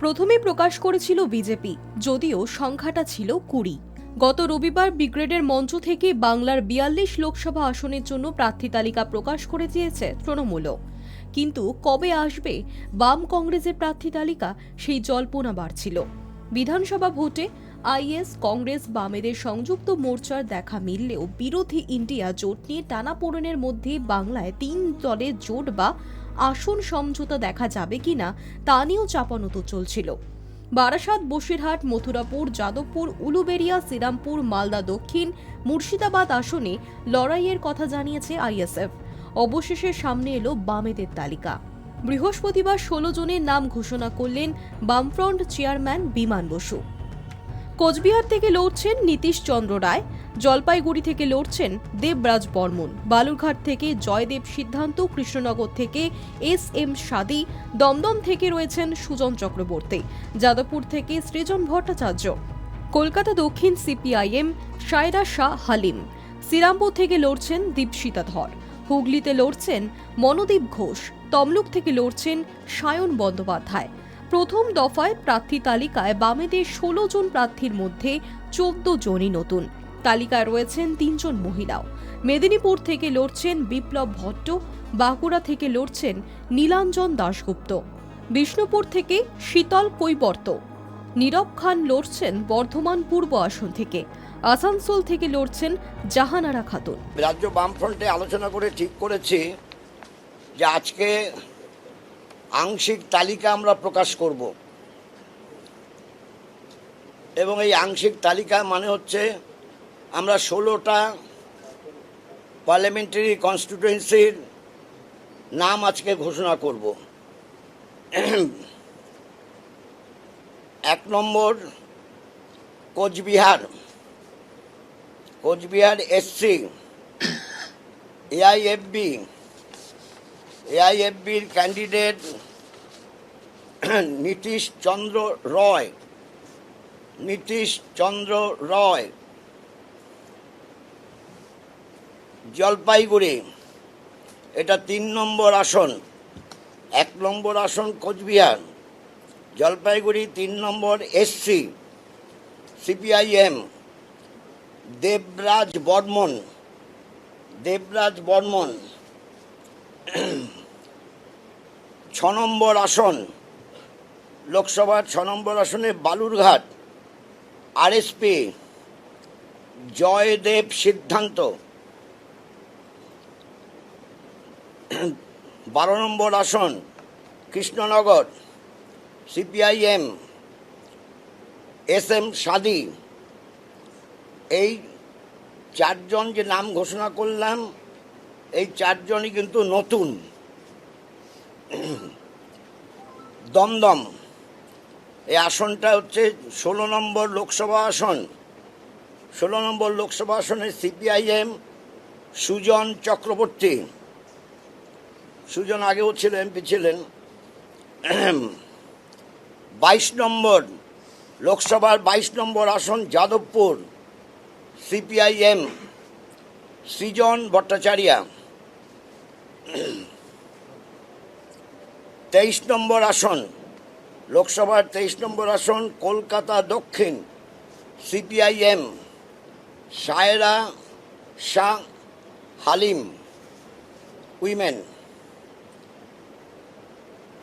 প্রথমে প্রকাশ করেছিল বিজেপি, যদিও সংখ্যাটা ছিল কুড়ি। গত রবিবার ব্রিগেডের মঞ্চ থেকে বাংলার বিয়াল্লিশ লোকসভা আসনের জন্য প্রার্থী তালিকা প্রকাশ করে দিয়েছে তৃণমূলও। কিন্তু কবে আসবে বাম কংগ্রেসের প্রার্থী তালিকা সেই জল্পনা বাড়ছিল। বিধানসভা ভোটে আইএস, কংগ্রেস, বামেদের সংযুক্ত মোর্চার দেখা মিললেও বিরোধী ইন্ডিয়া জোট নিয়ে টানাপোড়েনের মধ্যে বাংলায় তিন দলের জোট বা আসন সমঝোতা দেখা যাবে কিনা তা নিয়েও চাপানোতো চলছিল। বারাসাত, বসিরহাট, মথুরাপুর, যাদবপুর, উলুবেড়িয়া, শ্রীরামপুর, মালদা দক্ষিণ, মুর্শিদাবাদ আসনে লড়াইয়ের কথা জানিয়েছে আইএসএফ। অবশেষে সামনে এলো বামেদের তালিকা। বৃহস্পতিবার ষোলো জনের নাম ঘোষণা করলেন বামফ্রন্ট চেয়ারম্যান বিমান বসু। কোচবিহার থেকে লড়ছেন নীতিশ চন্দ্র রায়। জলপাইগুড়ি থেকে লড়ছেন দেবরাজ বর্মন। বালুরঘাট থেকে জয়দেব সিদ্ধান্ত, কৃষ্ণনগর থেকে এস এম সাদি, দমদম থেকে রয়েছেন সুজন চক্রবর্তী, যাদবপুর থেকে সৃজন ভট্টাচার্য। কলকাতা দক্ষিণ সিপিআইএম, সায়রা শাহ হালিম। শ্রীরামপুর থেকে লড়ছেন দীপশিতা ধর। হুগলিতে লড়ছেন মনোদীপ ঘোষ। তমলুক থেকে লড়ছেন সায়ন বন্দ্যোপাধ্যায়। প্রথম দফায় প্রার্থী তালিকায় বামেদের ষোলো জন প্রার্থীর মধ্যে চোদ্দ জনই নতুন। তালিকায় রয়েছেন তিনজন মহিলাও। মেদিনীপুর থেকে লড়ছেন বিপ্লব ভট্ট, বাঁকুড়া থেকে লড়ছেন নীলাঞ্জন দাশগুপ্ত। বিষ্ণুপুর থেকে শীতল কৈবর্ত। নীরব খান লড়ছেন বর্ধমান পূর্ব আসন থেকে। আসানসোল থেকে লড়ছেন জাহানারা খাতুন। রাজ্য বামফ্রন্টে আলোচনা করে ঠিক করেছি যে আজকে আংশিক তালিকা আমরা প্রকাশ করব। এবং এই আংশিক তালিকা মানে হচ্ছে আমরা ষোলোটা পার্লামেন্টারি কনস্টিটুয়েন্সির নাম আজকে ঘোষণা করব। এক নম্বর, কোচবিহার। কোচবিহার এসসি, এআইএফবি, এআইএফবির ক্যান্ডিডেট নীতিশ চন্দ্র রয়। নীতিশ চন্দ্র রয়। জলপাইগুড়ি। এটা তিন নম্বর আসন। এক নম্বর আসন কোচবিহার। জলপাইগুড়ি তিন নম্বর এসসি, সিপিআইএম। দেবরাজ বর্মন। দেবরাজ বর্মন। ছ নম্বর আসন। লোকসভার ছ নম্বর আসনে বালুরঘাট। আরএসপি। জয়দেব সিদ্ধান্ত। বারো নম্বর আসন, Krishnanagar, CPIM, S M Sadi. এই চারজন যে নাম ঘোষণা করলাম, এই চারজনই কিন্তু নতুন। দমদম, এই আসনটা হচ্ছে ষোলো নম্বর লোকসভা আসন। ষোলো নম্বর লোকসভা আসনে সিপিআইএম সুজন চক্রবর্তী। সুজন আগেও ছিল, এমপি ছিলেন। বাইশ নম্বর লোকসভার বাইশ নম্বর আসন যাদবপুর, সিপিআইএম, সৃজন ভট্টাচার্য। তেইশ নম্বর আসন, লোকসভার তেইশ নম্বর আসন, কলকাতা দক্ষিণ, সিপিআইএম, সায়রা শাহ হালিম, উইমেন।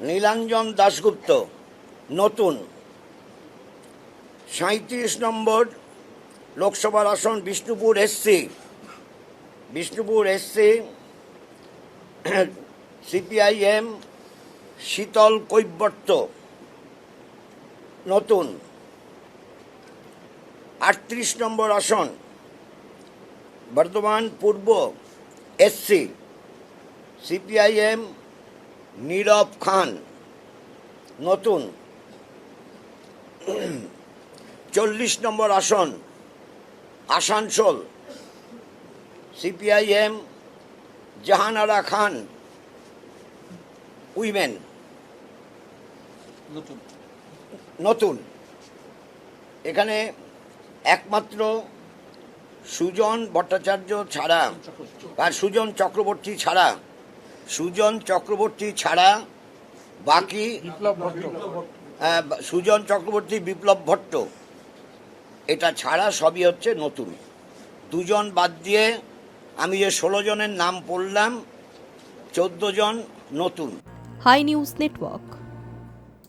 নীলাঞ্জন দাশগুপ্ত, নতুন। সাঁত্রিশ নম্বর লোকসভার আসন Bishnupur SC. Bishnupur SC, CPIM Shital Kaibarta, নতুন। আটত্রিশ নম্বর আসন বর্ধমান পূর্ব এসসি, সিপিআইএম নীরব খান নতুন। চল্লিশ নম্বর আসন Asansol. CPIM Jahanara Khan women. নতুন। নতুন। এখানে একমাত্র সুজন ভট্টাচার্য ছাড়া আর সুজন চক্রবর্তী ছাড়া সুজন চক্রবর্তী ছাড়া বাকি বিপ্লব ভট্ট। আহ, সুজন চক্রবর্তী বিপ্লব ভট্ট। এটা ছাড়া সবই হচ্ছে নতুন। দুজন বাদ দিয়ে আমি যে ষোলো জনের নাম পড়লাম চোদ্দ জন নতুন। High news network.